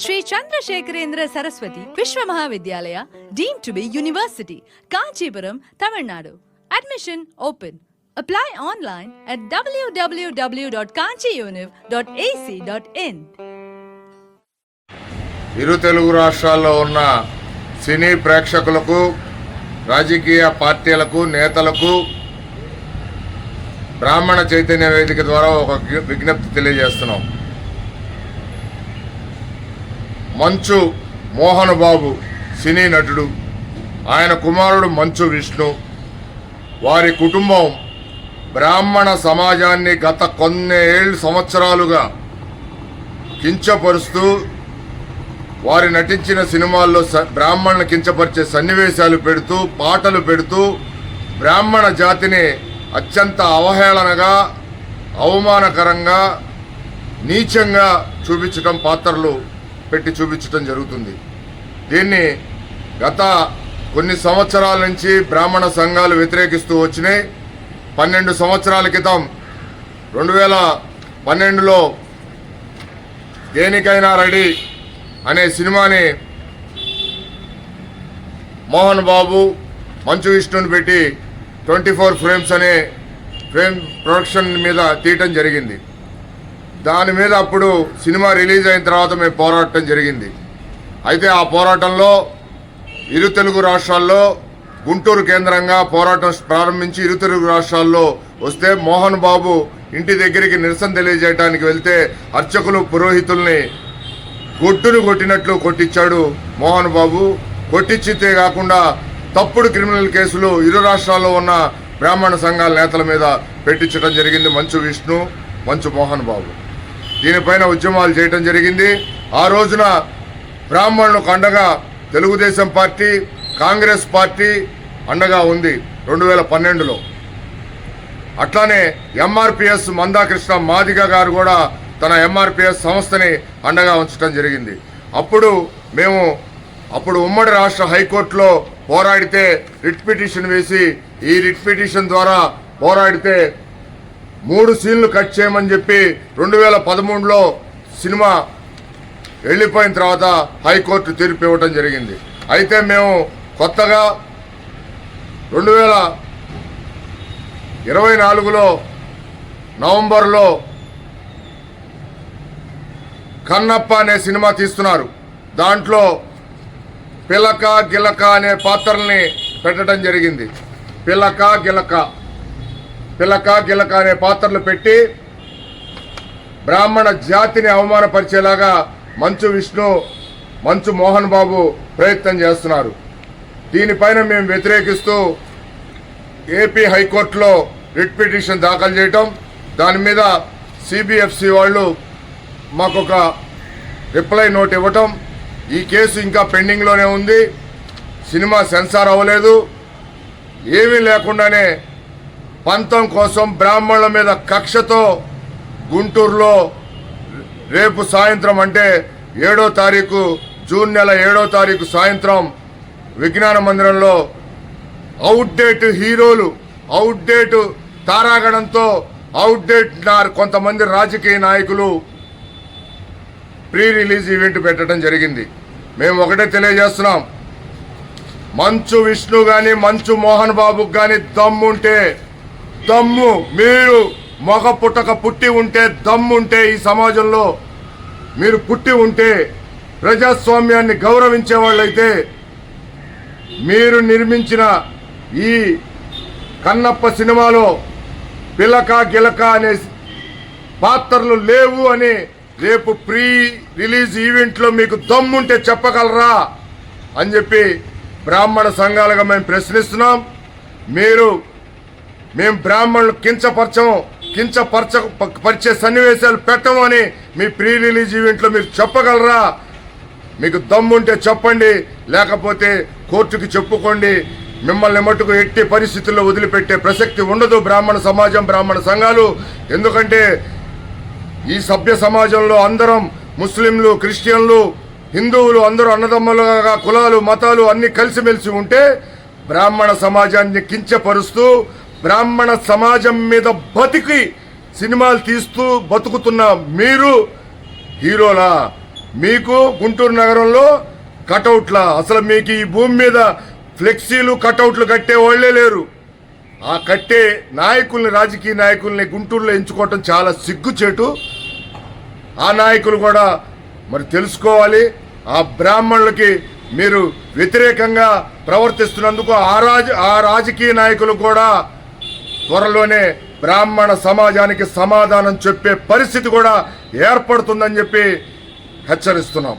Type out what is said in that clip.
Shri Chandrasekharendra Saraswathi Vishwa Mahavidyalaya deemed to be university Kanchipuram Tamil Nadu. Admission open apply online at www.kanchiuniv.ac.in ఇరు తెలుగు రాష్ట్రాల్లో ఉన్న సినీ ప్రేక్షకులకు రాజకీయ పార్టీలకు నేతలకు బ్రాహ్మణ చైతన్య వేదిక ద్వారా ఒక విజ్ఞప్తి తెలియజేస్తున్నాం. మంచు మోహన్ బాబు సినీ నటుడు. ఆయన కుమారుడు మంచు విష్ణు. వారి కుటుంబం బ్రాహ్మణ సమాజాన్ని గత కొన్ని ఏళ్ళు సంవత్సరాలుగా కించపరుస్తూ వారి నటించిన సినిమాల్లో స- బ్రాహ్మణులను కించపరిచే సన్నివేశాలు పెడుతూ పాటలు పెడుతూ బ్రాహ్మణ జాతిని అత్యంత అవహేళనగా అవమానకరంగా నీచంగా చూపించడం పాత్రలు పెట్టి చూపించటం జరుగుతుంది. దీన్ని గత కొన్ని సంవత్సరాల నుంచి బ్రాహ్మణ సంఘాలు వ్యతిరేకిస్తూ వచ్చినాయి. పన్నెండు సంవత్సరాల క్రితం రెండు వేల పన్నెండులో దేనికైనా రెడీ అనే సినిమాని మోహన్ బాబు మంచు విష్ణుని పెట్టి ట్వంటీ ఫోర్ ఫ్రేమ్స్ అనే ఫ్రేమ్ ప్రొడక్షన్ మీద తీయటం జరిగింది. దాని మీద అప్పుడు సినిమా రిలీజ్ అయిన తర్వాత మేము పోరాటం జరిగింది. అయితే ఆ పోరాటంలో ఇరు తెలుగు రాష్ట్రాల్లో గుంటూరు కేంద్రంగా పోరాటం ప్రారంభించి ఇరు తెలుగు రాష్ట్రాల్లో వస్తే మోహన్ బాబు ఇంటి దగ్గరికి నిరసన తెలియజేయడానికి వెళ్తే అర్చకులు పురోహితుల్ని గొడ్డును కొట్టినట్లు కొట్టించాడు మోహన్ బాబు. కొట్టించితే కాకుండా తప్పుడు క్రిమినల్ కేసులు ఇరు రాష్ట్రాల్లో ఉన్న బ్రాహ్మణ సంఘాల నేతల మీద పెట్టించడం జరిగింది మంచు విష్ణు మంచు మోహన్ బాబు. దీనిపైన ఉద్యమాలు చేయడం జరిగింది. ఆ రోజున బ్రాహ్మణులకు అండగా తెలుగుదేశం పార్టీ కాంగ్రెస్ పార్టీ అండగా ఉంది రెండు వేల పన్నెండులో. అట్లానే ఎంఆర్పిఎస్ మందాకృష్ణ మాదిగ గారు కూడా తన ఎంఆర్పిఎస్ సంస్థని అండగా ఉంచడం జరిగింది. అప్పుడు మేము అప్పుడు ఉమ్మడి రాష్ట్ర హైకోర్టులో పోరాడితే రిట్ పిటిషన్ వేసి ఈ రిట్ పిటిషన్ ద్వారా పోరాడితే మూడు సీన్లు కట్ చేయమని చెప్పి రెండు వేల పదమూడులో సినిమా వెళ్ళిపోయిన తర్వాత హైకోర్టు తీర్పు ఇవ్వటం జరిగింది. అయితే మేము కొత్తగా రెండు వేల ఇరవై నాలుగులో నవంబర్లో కన్నప్ప అనే సినిమా తీస్తున్నారు. దాంట్లో పిలక గిలక అనే పాత్రల్ని పెట్టడం జరిగింది. పిలక గిలక. పిలక గిలక అనే పాత్రలు పెట్టి బ్రాహ్మణ జాతిని అవమానపరిచేలాగా మంచు విష్ణు మంచు మోహన్ బాబు ప్రయత్నం చేస్తున్నారు. దీనిపైన మేము వ్యతిరేకిస్తూ ఏపీ హైకోర్టులో రిట్ పిటిషన్ దాఖలు చేయటం దాని మీద సిబిఎఫ్సి వాళ్ళు మాకొక రిప్లై నోట్ ఇవ్వటం ఈ కేసు ఇంకా పెండింగ్లోనే ఉంది సినిమా సెన్సార్ అవ్వలేదు ఏమీ లేకుండానే పంతం కోసం బ్రాహ్మణుల మీద కక్షతో గుంటూరులో రేపు సాయంత్రం అంటే ఏడో తారీఖు జూన్ నెల ఏడో తారీఖు సాయంత్రం విజ్ఞాన మందిరంలో అవుట్డేట్ హీరోలు అవుట్డేట్ తారాగణంతో అవుట్డేట్ కొంతమంది రాజకీయ నాయకులు ప్రీ రిలీజ్ ఈవెంట్ పెట్టడం జరిగింది. మేము ఒకటే తెలియజేస్తున్నాం. మంచు విష్ణు కానీ మంచు మోహన్ బాబుకు కానీ దమ్ముంటే దమ్ము. మీరు మగ పుట్టక పుట్టి ఉంటే దమ్ముంటే ఈ సమాజంలో మీరు పుట్టి ఉంటే ప్రజాస్వామ్యాన్ని గౌరవించే వాళ్ళైతే మీరు నిర్మించిన ఈ కన్నప్ప సినిమాలో పిలక గిలక అనే పాత్రలు లేవు అని రేపు ప్రీ రిలీజ్ ఈవెంట్లో మీకు దమ్ముంటే చెప్పగలరా అని చెప్పి బ్రాహ్మణ సంఘాలుగా మేము ప్రశ్నిస్తున్నాం. మీరు మేము బ్రాహ్మణులు కించపరచము కించపరచ పరిచే సన్నివేశాలు పెట్టము అని మీ ప్రీ రిలీజ్ ఈవెంట్లో మీరు చెప్పగలరా? మీకు దమ్ముంటే చెప్పండి లేకపోతే కోర్టుకి చెప్పుకోండి. మిమ్మల్ని మట్టుకు ఎట్టి పరిస్థితుల్లో వదిలిపెట్టే ప్రసక్తి ఉండదు బ్రాహ్మణ సమాజం బ్రాహ్మణ సంఘాలు. ఎందుకంటే ఈ సభ్య సమాజంలో అందరం ముస్లింలు క్రిస్టియన్లు హిందువులు అందరూ అన్నదమ్ములుగా కులాలు మతాలు అన్నీ కలిసిమెలిసి ఉంటే బ్రాహ్మణ సమాజాన్ని కించపరుస్తూ బ్రాహ్మణ సమాజం మీద బతికి సినిమాలు తీస్తూ బతుకుతున్న మీరు హీరోలా. మీకు గుంటూరు నగరంలో కటౌట్లా. అసలు మీకు ఈ భూమి మీద ఫ్లెక్సీలు కటౌట్లు కట్టే వాళ్ళే లేరు. ఆ కట్టే నాయకుల్ని రాజకీయ నాయకుల్ని గుంటూరులో ఎంచుకోవటం చాలా సిగ్గుచేటు. ఆ నాయకులు కూడా మరి తెలుసుకోవాలి. ఆ బ్రాహ్మణులకి మీరు వ్యతిరేకంగా ప్రవర్తిస్తున్నందుకు ఆ రాజ ఆ రాజకీయ నాయకులు కూడా త్వరలోనే బ్రాహ్మణ సమాజానికి సమాధానం చెప్పే పరిస్థితి కూడా ఏర్పడుతుందని చెప్పి హెచ్చరిస్తున్నాం.